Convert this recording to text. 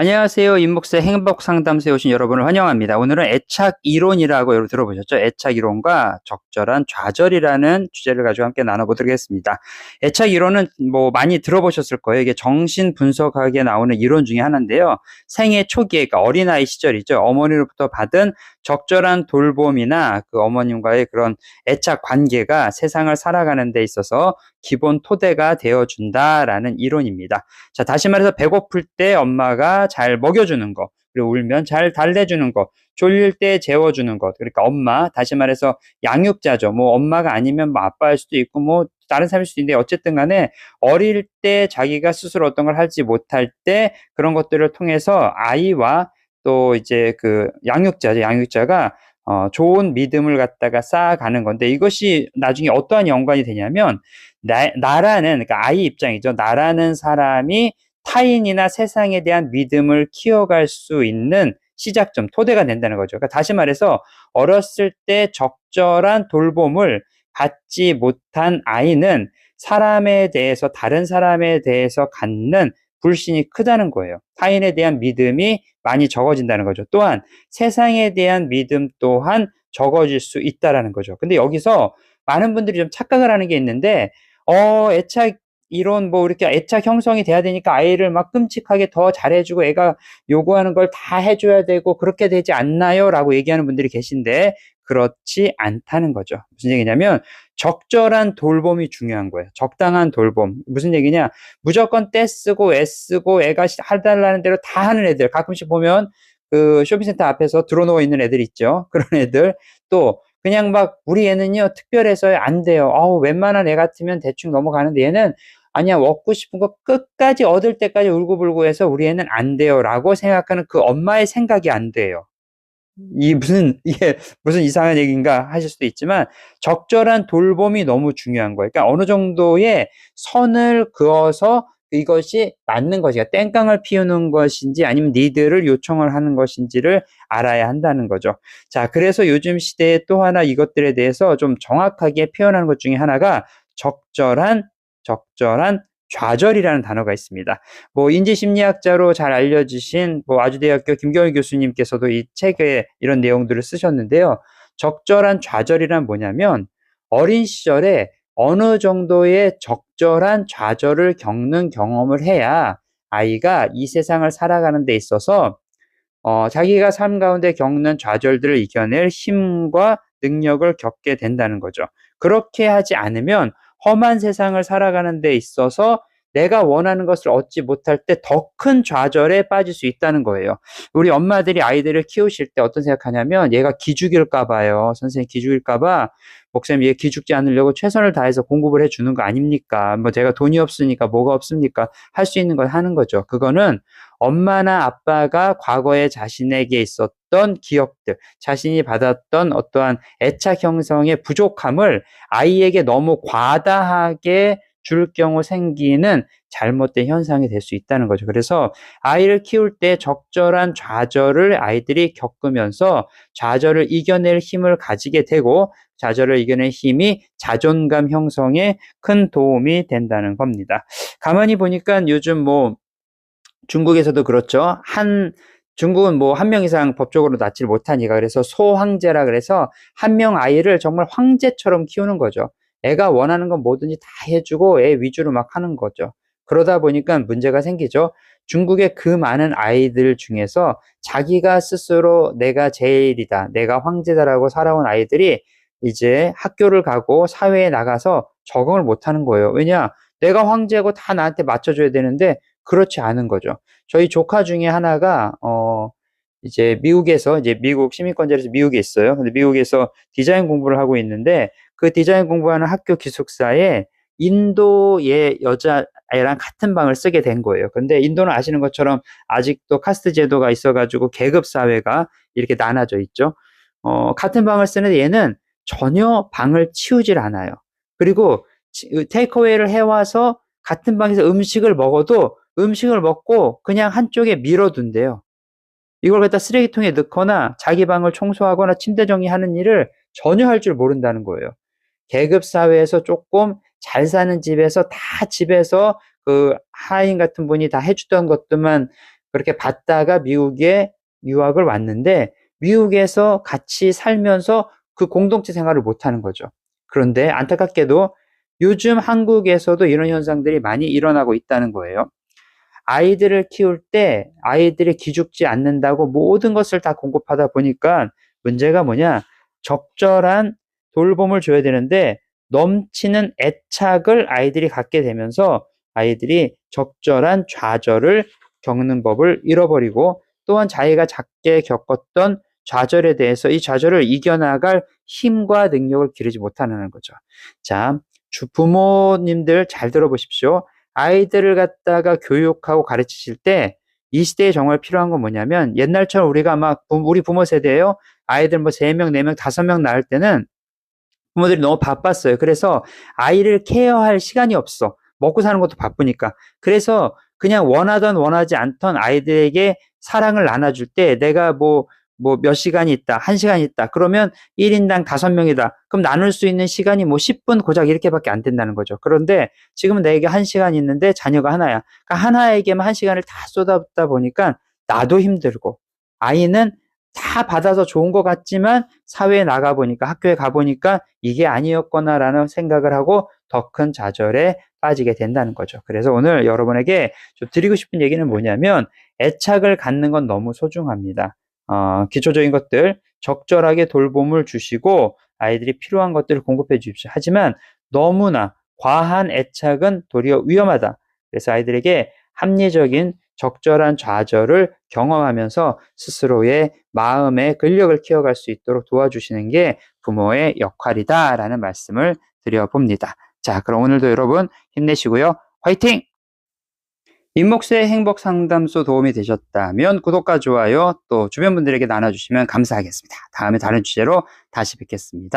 안녕하세요. 임목세 행복상담소에 오신 여러분을 환영합니다. 오늘은 애착 이론이라고 여러분 들어보셨죠? 애착 이론과 적절한 좌절이라는 주제를 가지고 함께 나눠보도록 하겠습니다. 애착 이론은 뭐 많이 들어보셨을 거예요. 이게 정신 분석학에 나오는 이론 중에 하나인데요. 생애 초기에, 그러니까 어린아이 시절이죠. 어머니로부터 받은 적절한 돌봄이나 그 어머님과의 그런 애착 관계가 세상을 살아가는 데 있어서 기본 토대가 되어준다라는 이론입니다. 자, 다시 말해서 배고플 때 엄마가 잘 먹여주는 거, 그리고 울면 잘 달래주는 거, 졸릴 때 재워주는 것. 그러니까 엄마, 다시 말해서 양육자죠. 뭐 엄마가 아니면 뭐 아빠일 수도 있고 뭐 다른 사람일 수도 있는데 어쨌든 간에 어릴 때 자기가 스스로 어떤 걸 하지 못할 때 그런 것들을 통해서 아이와 또 이제 그 양육자죠. 양육자가 어, 좋은 믿음을 갖다가 쌓아가는 건데 이것이 나중에 어떠한 연관이 되냐면 나, 나라는 그러니까 아이 입장이죠. 나라는 사람이 타인이나 세상에 대한 믿음을 키워갈 수 있는 시작점, 토대가 된다는 거죠. 그러니까 다시 말해서 어렸을 때 적절한 돌봄을 받지 못한 아이는 사람에 대해서 다른 사람에 대해서 갖는 불신이 크다는 거예요. 타인에 대한 믿음이 많이 적어진다는 거죠. 또한 세상에 대한 믿음 또한 적어질 수 있다라는 거죠. 근데 여기서 많은 분들이 좀 착각을 하는 게 있는데 어, 애착 이런 뭐 이렇게 애착 형성이 돼야 되니까 아이를 막 끔찍하게 더 잘해주고 애가 요구하는 걸 다 해줘야 되고 그렇게 되지 않나요? 라고 얘기하는 분들이 계신데 그렇지 않다는 거죠. 무슨 얘기냐면 적절한 돌봄이 중요한 거예요. 적당한 돌봄. 무슨 얘기냐? 무조건 떼쓰고 애쓰고 애가 해달라는 대로 다 하는 애들. 가끔씩 보면 그 쇼핑센터 앞에서 들어누워 있는 애들 있죠. 그런 애들. 또 그냥 막 우리 애는요 특별해서 안 돼요. 어우 웬만한 애 같으면 대충 넘어가는데 얘는 아니야 먹고 싶은 거 끝까지 얻을 때까지 울고불고 해서 우리 애는 안 돼요 라고 생각하는 그 엄마의 생각이 안 돼요. 이 무슨 이게 무슨 이상한 얘기인가 하실 수도 있지만 적절한 돌봄이 너무 중요한 거예요. 그러니까 어느 정도의 선을 그어서 이것이 맞는 것이 땡깡을 피우는 것인지 아니면 니들을 요청을 하는 것인지를 알아야 한다는 거죠. 자, 그래서 요즘 시대에 또 하나 이것들에 대해서 좀 정확하게 표현하는 것 중에 하나가 적절한 적절한 좌절이라는 단어가 있습니다. 뭐 인지심리학자로 잘 알려지신 뭐 아주대학교 김경일 교수님께서도 이 책에 이런 내용들을 쓰셨는데요. 적절한 좌절이란 뭐냐면 어린 시절에 어느 정도의 적절한 좌절을 겪는 경험을 해야 아이가 이 세상을 살아가는 데 있어서 어, 자기가 삶 가운데 겪는 좌절들을 이겨낼 힘과 능력을 겪게 된다는 거죠. 그렇게 하지 않으면 험한 세상을 살아가는 데 있어서 내가 원하는 것을 얻지 못할 때 더 큰 좌절에 빠질 수 있다는 거예요. 우리 엄마들이 아이들을 키우실 때 어떤 생각하냐면 얘가 기죽일까 봐요. 선생님 기죽일까 봐 목사님 얘 기죽지 않으려고 최선을 다해서 공급을 해 주는 거 아닙니까? 뭐 제가 돈이 없으니까 뭐가 없습니까? 할 수 있는 걸 하는 거죠. 그거는 엄마나 아빠가 과거에 자신에게 있었던 기억들, 자신이 받았던 어떠한 애착 형성의 부족함을 아이에게 너무 과다하게 줄 경우 생기는 잘못된 현상이 될 수 있다는 거죠. 그래서 아이를 키울 때 적절한 좌절을 아이들이 겪으면서 좌절을 이겨낼 힘을 가지게 되고 좌절을 이겨낼 힘이 자존감 형성에 큰 도움이 된다는 겁니다. 가만히 보니까 요즘 뭐 중국에서도 그렇죠. 한 중국은 뭐 한 명 이상 법적으로 낳지 못하니까 그래서 소황제라 그래서 한 명 아이를 정말 황제처럼 키우는 거죠. 애가 원하는 건 뭐든지 다 해주고 애 위주로 막 하는 거죠. 그러다 보니까 문제가 생기죠. 중국의 그 많은 아이들 중에서 자기가 스스로 내가 제일이다, 내가 황제다라고 살아온 아이들이 이제 학교를 가고 사회에 나가서 적응을 못 하는 거예요. 왜냐? 내가 황제고 다 나한테 맞춰줘야 되는데 그렇지 않은 거죠. 저희 조카 중에 하나가, 어, 이제 미국에서, 이제 미국 시민권자에서 미국에 있어요. 근데 미국에서 디자인 공부를 하고 있는데 그 디자인 공부하는 학교 기숙사에 인도의 여자애랑 같은 방을 쓰게 된 거예요. 근데 인도는 아시는 것처럼 아직도 카스트 제도가 있어가지고 계급 사회가 이렇게 나눠져 있죠. 어, 같은 방을 쓰는 얘는 전혀 방을 치우질 않아요. 그리고 테이크어웨이를 해와서 같은 방에서 음식을 먹어도 음식을 먹고 그냥 한쪽에 밀어둔대요. 이걸 갖다 쓰레기통에 넣거나 자기 방을 청소하거나 침대 정리하는 일을 전혀 할 줄 모른다는 거예요. 계급 사회에서 조금 잘 사는 집에서 다 집에서 그 하인 같은 분이 다 해주던 것들만 그렇게 받다가 미국에 유학을 왔는데 미국에서 같이 살면서 그 공동체 생활을 못 하는 거죠. 그런데 안타깝게도 요즘 한국에서도 이런 현상들이 많이 일어나고 있다는 거예요. 아이들을 키울 때 아이들이 기죽지 않는다고 모든 것을 다 공급하다 보니까 문제가 뭐냐? 적절한 돌봄을 줘야 되는데 넘치는 애착을 아이들이 갖게 되면서 아이들이 적절한 좌절을 겪는 법을 잃어버리고 또한 자기가 작게 겪었던 좌절에 대해서 이 좌절을 이겨나갈 힘과 능력을 기르지 못하는 거죠. 자, 주 부모님들 잘 들어보십시오. 아이들을 갖다가 교육하고 가르치실 때 이 시대에 정말 필요한 건 뭐냐면 옛날처럼 우리가 막 부- 우리 부모 세대예요. 아이들 뭐세 명, 네 명, 다섯 명 낳을 때는 부모들이 너무 바빴어요. 그래서 아이를 케어할 시간이 없어. 먹고 사는 것도 바쁘니까. 그래서 그냥 원하던 원하지 않던 아이들에게 사랑을 나눠줄 때 내가 뭐, 뭐 몇 시간이 있다, 한 시간이 있다. 그러면 1인당 다섯 명이다. 그럼 나눌 수 있는 시간이 뭐 10분 고작 이렇게밖에 안 된다는 거죠. 그런데 지금은 내게 한 시간 있는데 자녀가 하나야. 그러니까 하나에게만 한 시간을 다 쏟아붓다 보니까 나도 힘들고 아이는 다 받아서 좋은 것 같지만 사회에 나가 보니까 학교에 가 보니까 이게 아니었거나라는 생각을 하고 더 큰 좌절에 빠지게 된다는 거죠. 그래서 오늘 여러분에게 좀 드리고 싶은 얘기는 뭐냐면 애착을 갖는 건 너무 소중합니다. 어, 기초적인 것들 적절하게 돌봄을 주시고 아이들이 필요한 것들을 공급해 주십시오. 하지만 너무나 과한 애착은 도리어 위험하다. 그래서 아이들에게 합리적인 적절한 좌절을 경험하면서 스스로의 마음의 근력을 키워갈 수 있도록 도와주시는 게 부모의 역할이다라는 말씀을 드려봅니다. 자, 그럼 오늘도 여러분 힘내시고요. 화이팅! 임목수의 행복 상담소 도움이 되셨다면 구독과 좋아요 또 주변 분들에게 나눠주시면 감사하겠습니다. 다음에 다른 주제로 다시 뵙겠습니다.